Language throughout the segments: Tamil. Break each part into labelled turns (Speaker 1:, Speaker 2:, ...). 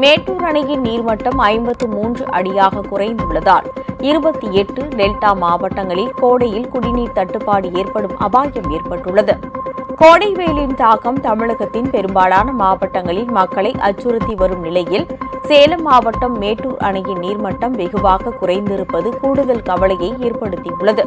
Speaker 1: மேட்டூர் அணையின் நீர்மட்டம் ஐம்பத்து மூன்று அடியாக குறைந்துள்ளதால் இருபத்தி எட்டு டெல்டா மாவட்டங்களில் கோடையில் குடிநீர் தட்டுப்பாடு ஏற்படும் அபாயம் ஏற்பட்டுள்ளது. கோடை வெயிலின் தாக்கம் தமிழகத்தின் பெரும்பாலான மாவட்டங்களில் மக்களை அச்சுறுத்தி வரும் நிலையில் சேலம் மாவட்டம் மேட்டூர் அணையின் நீர்மட்டம் வெகுவாக குறைந்திருப்பது கூடுதல் கவலையை ஏற்படுத்தியுள்ளது.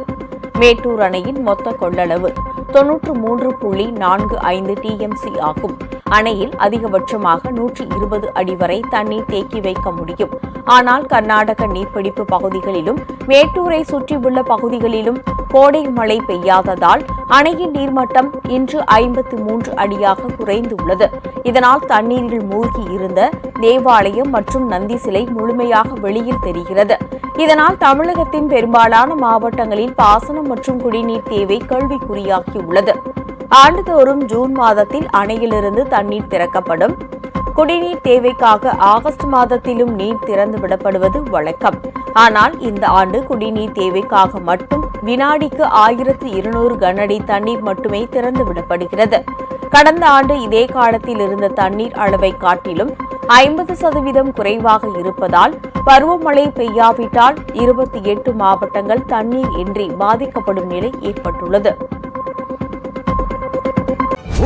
Speaker 1: மேட்டூர் அணையின் மொத்த கொள்ளளவு தொன்னூற்று மூன்று புள்ளி நான்கு ஐந்து டிஎம்சி ஆகும். அணையில் அதிகபட்சமாக நூற்றி இருபது அடி வரை தண்ணீர் தேக்கி வைக்க முடியும். ஆனால் கர்நாடக நீர்பிடிப்பு பகுதிகளிலும் மேட்டூரை சுற்றியுள்ள பகுதிகளிலும் கோடை மழை பெய்யாததால் அணையின் நீர்மட்டம் இன்று ஐம்பத்தி மூன்று அடியாக குறைந்துள்ளது. இதனால் தண்ணீரில் மூழ்கி இருந்த தேவாலயம் மற்றும் நந்தி சிலை முழுமையாக வெளியில் தெரிகிறது. இதனால் தமிழகத்தின் பெரும்பாலான மாவட்டங்களில் பாசனம் மற்றும் குடிநீர் தேவை கேள்விக்குறியாகியுள்ளது. ஆண்டுதோறும் ஜூன் மாதத்தில் அணையிலிருந்து தண்ணீர் திறக்கப்படும். குடிநீர் தேவைக்காக ஆகஸ்ட் மாதத்திலும் நீர் திறந்து விடப்படுவது வழக்கம். ஆனால் இந்த ஆண்டு குடிநீர் தேவைக்காக மட்டும் வினாடிக்கு ஆயிரத்து இருநூறு கனஅடி தண்ணீர் மட்டுமே திறந்து விடப்படுகிறது கடந்த ஆண்டு இதே காலத்தில் இருந்த தண்ணீர் அளவை காட்டிலும் ஐம்பது சதவீதம் குறைவாக இருப்பதால் பருவமழை பெய்யாவிட்டால் இருபத்தி எட்டு மாவட்டங்கள் தண்ணீர் இன்றி பாதிக்கப்படும் நிலை ஏற்பட்டுள்ளது.